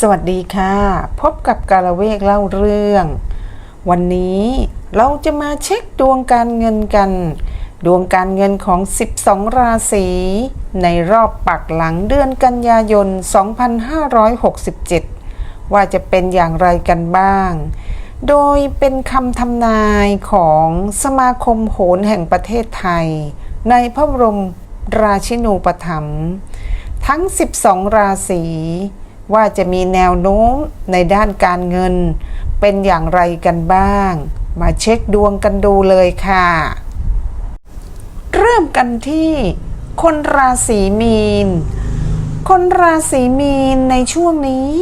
สวัสดีค่ะ พบกับกาละเวกเล่าเรื่อง วันนี้เราจะมาเช็คดวงการเงินกัน ดวงการเงินของ 12 ราศีในรอบปักหลังเดือนกันยายน 2567 ว่าจะเป็นอย่างไรกันบ้าง โดยเป็นคำทำนายของสมาคมโหรแห่งประเทศไทย ในพระบรมราชินูปถัมภ์ทั้ง 12 ราศี ว่าจะมีแนวโน้มในด้านการเงิน เป็นอย่างไรกันบ้าง มาเช็คดวงกันดูเลยค่ะ เริ่มกันที่ คนราศีมีน คนราศีมีนในช่วงนี้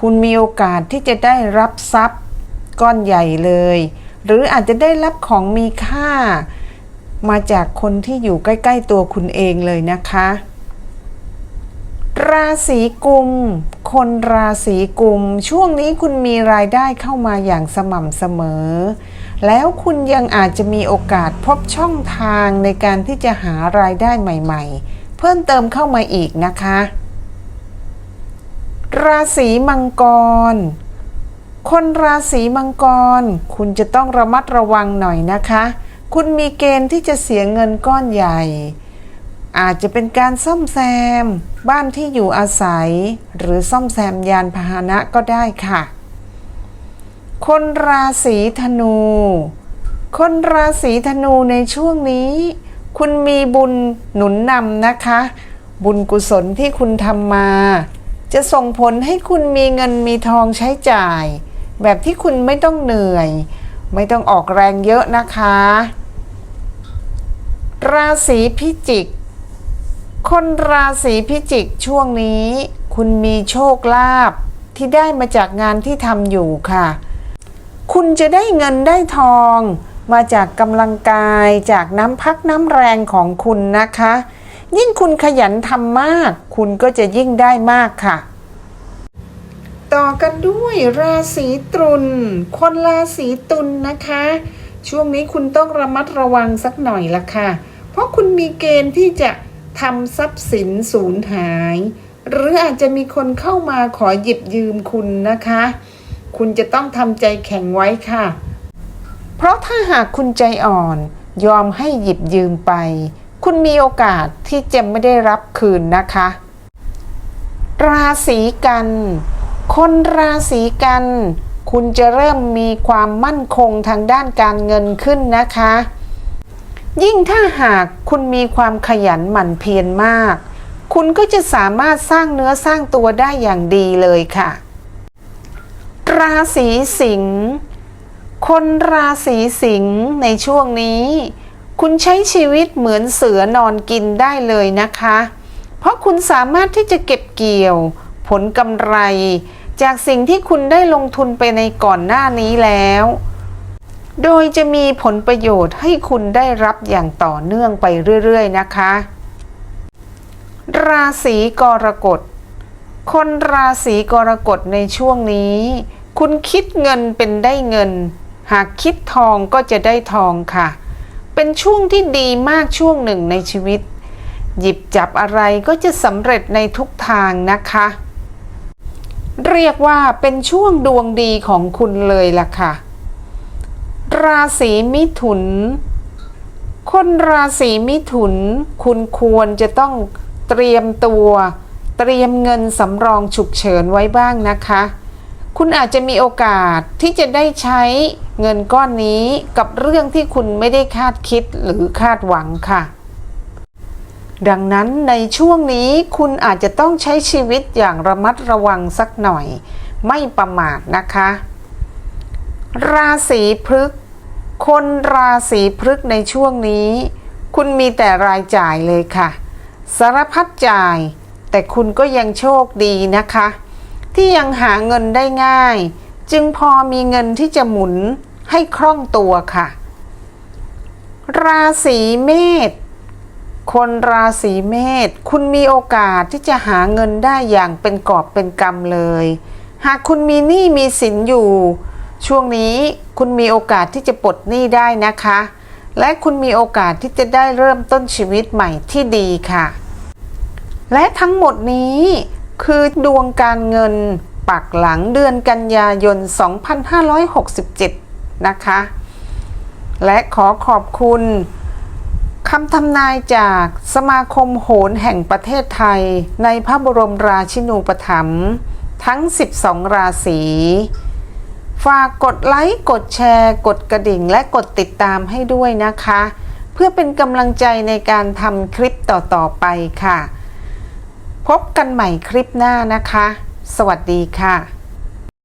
คุณมีโอกาสที่จะได้รับทรัพย์ก้อนใหญ่เลย หรืออาจจะได้รับของมีค่า มาจากคนที่อยู่ใกล้ ๆ ตัวคุณเองเลยนะคะ ราศีกุม คนราศีกุม ช่วงนี้คุณมีรายได้เข้ามาอย่างสม่ำเสมอ แล้วคุณยังอาจจะมีโอกาสพบช่องทางในการที่จะหารายได้ใหม่ ๆ เพิ่มเติมเข้ามาอีกนะคะ ราศีมังกร คนราศีมังกร คุณจะต้องระมัดระวังหน่อยนะคะ คุณมีเกณฑ์ที่จะเสียเงินก้อนใหญ่ อาจจะเป็นการซ่อมแซม บ้านที่อยู่อาศัย หรือซ่อมแซมยานพาหนะก็ได้ค่ะ คนราศีธนู คนราศีธนูในช่วงนี้ คุณมีบุญหนุนนำนะคะ บุญกุศลที่คุณทำมา จะส่งผลให้คุณมีเงินมีทองใช้จ่าย แบบที่คุณไม่ต้องเหนื่อย ไม่ต้องออกแรงเยอะนะคะ ราศีพิจิก คนราศีพิจิกช่วงนี้ คุณมีโชคลาภที่ได้มาจากงานที่ทำอยู่ค่ะ คุณจะได้เงินได้ทอง มาจากกำลังกายจากน้ำพักน้ำแรงของคุณนะคะ ยิ่งคุณขยันทำมาก คุณก็จะยิ่งได้มากค่ะ ต่อกันด้วยราศีตุลคนราศีตุลนะคะ ช่วงนี้คุณต้องระมัดระวังสักหน่อยละค่ะ เพราะคุณมีเกณฑ์ที่จะ ทำทรัพย์สินสูญหาย หรืออาจจะมีคนเข้ามาขอหยิบยืมคุณนะคะ คุณจะต้องทำใจแข็งไว้ค่ะ เพราะถ้าหากคุณใจอ่อนยอมให้หยิบยืมไป คุณมีโอกาสที่จะไม่ได้รับคืนนะคะ ราศีกัน คนราศีกัน คุณจะเริ่มมีความมั่นคงทางด้านการเงินขึ้นนะคะ ยิ่งถ้าหากคุณมีความขยันหมั่นเพียรมาก คุณก็จะสามารถสร้างเนื้อสร้างตัวได้อย่างดีเลยค่ะ ราศีสิงห์ คนราศีสิงห์ในช่วงนี้ คุณใช้ชีวิตเหมือนเสือนอนกินได้เลยนะคะ เพราะคุณสามารถที่จะเก็บเกี่ยว ผลกำไร จากสิ่งที่คุณได้ลงทุนไปในก่อนหน้านี้แล้ว โดยจะมีผลประโยชน์ให้คุณได้รับอย่างต่อเนื่องไปเรื่อยๆนะคะ ราศีกรกฎ คนราศีกรกฎในช่วงนี้ คุณคิดเงินเป็นได้เงิน หากคิดทองก็จะได้ทองค่ะ เป็นช่วงที่ดีมากช่วงหนึ่งในชีวิต หยิบจับอะไรก็จะสำเร็จในทุกทางนะคะ เรียกว่าเป็นช่วงดวงดีของคุณเลยล่ะค่ะ ราศีมิถุน คนราศีมิถุน คุณควรจะต้องเตรียมตัว เตรียมเงินสำรองฉุกเฉินไว้บ้างนะคะ คุณอาจจะมีโอกาสที่จะได้ใช้เงินก้อนนี้กับเรื่องที่คุณไม่ได้คาดคิดหรือคาดหวังค่ะ ดังนั้นในช่วงนี้คุณอาจจะต้องใช้ชีวิตอย่างระมัดระวังสักหน่อย ไม่ประมาทนะคะ ราศีพฤกษภ คนราศีพฤกษ์ในช่วงนี้ คุณมีแต่รายจ่ายเลยค่ะ สารพัดจ่าย แต่คุณก็ยังโชคดีนะคะ ที่ยังหาเงินได้ง่าย จึงพอมีเงินที่จะหมุนให้คล่องตัวค่ะ ราศีเมษคนราศีเมษคุณมีโอกาสที่จะหาเงินได้อย่างเป็นกอบเป็นกำเลย หากคุณมีหนี้มีสินอยู่ ช่วงนี้คุณมีโอกาสที่จะปลดหนี้ได้นะคะ และคุณมีโอกาสที่จะได้เริ่มต้นชีวิตใหม่ที่ดีค่ะ และทั้งหมดนี้คือดวงการเงินปักหลังเดือนกันยายน 2567 นะคะ และขอขอบคุณคำทำนายจากสมาคมโหรแห่งประเทศไทยในพระบรมราชินูปถัมภ์ทั้ง 12 ราศี ฝากกดไลค์กดแชร์ กดกระดิ่ง และกดติดตามให้ด้วยนะคะ เพื่อเป็นกำลังใจในการทำคลิปต่อๆไปค่ะ พบกันใหม่คลิปหน้านะคะ สวัสดีค่ะ